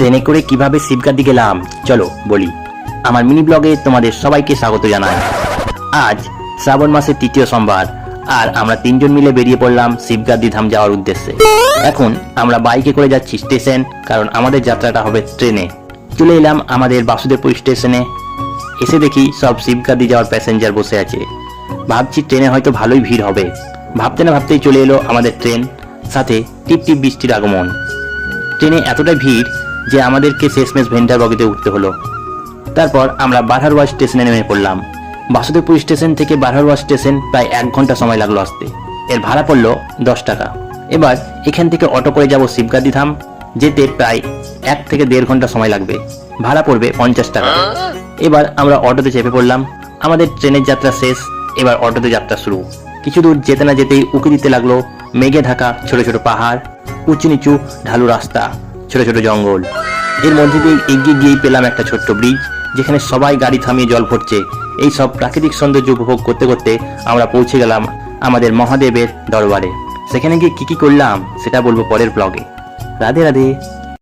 ট্রেনে করে কীভাবে শিবগাদি গেলাম চলো, বলি। আমার মিনি ব্লগে তোমাদের সবাইকে স্বাগত জানাই। আজ শ্রাবণ মাসের তৃতীয় সোমবার, আর আমরা তিনজন মিলে বেরিয়ে পড়লাম শিবগাদি ধাম যাওয়ার উদ্দেশ্যে। এখন আমরা বাইকে করে যাচ্ছি স্টেশন, কারণ আমাদের যাত্রাটা হবে ট্রেনে। চলে এলাম আমাদের বাসুদেবপুর স্টেশনে। এসে দেখি সব শিবগাদি যাওয়ার প্যাসেঞ্জার বসে আছে। ভাবছি ট্রেনে হয়তো ভালোই ভিড় হবে। ভাবতে না ভাবতেই চলে এলো আমাদের ট্রেন, সাথে টিপ টিপ বৃষ্টির আগমন। ট্রেনে এতটাই ভিড় যে আমাদেরকে শেষমেশ ভেন্টার বগিতে উঠতে হলো। তারপর আমরা বারহারওয়া স্টেশনে নেমে পড়লাম। বাসুদেবপুর স্টেশন থেকে বারহারওয়া স্টেশন প্রায় এক ঘণ্টা সময় লাগল আসতে। এর ভাড়া পড়ল দশ টাকা। এবার এখান থেকে অটো করে যাব শিবগাদি ধাম, যেতে প্রায় এক থেকে দেড় ঘণ্টা সময় লাগবে। ভাড়া পড়বে পঞ্চাশ টাকা। এবার আমরা অটোতে চেপে পড়লাম। আমাদের ট্রেনের যাত্রা শেষ, এবার অটোতে যাত্রা শুরু। কিছু দূর যেতে না যেতেই উকি দিতে লাগল মেঘে ঢাকা ছোট ছোট পাহাড়, উঁচু নিচু ঢালু রাস্তা। ছোট ছোট জঙ্গল। এর মধ্যে দিয়ে এগিয়ে গিয়েই পেলাম একটা ছোট্ট ব্রিজ যেখানে সবাই গাড়ি থামিয়ে জল ভরছে। এই সব প্রাকৃতিক সৌন্দর্য উপভোগ করতে করতে আমরা পৌঁছে গেলাম আমাদের মহাদেবের দরবারে। সেখানে গিয়ে কি কি করলাম, সেটা বলব পরের ব্লগে রাধে রাধে।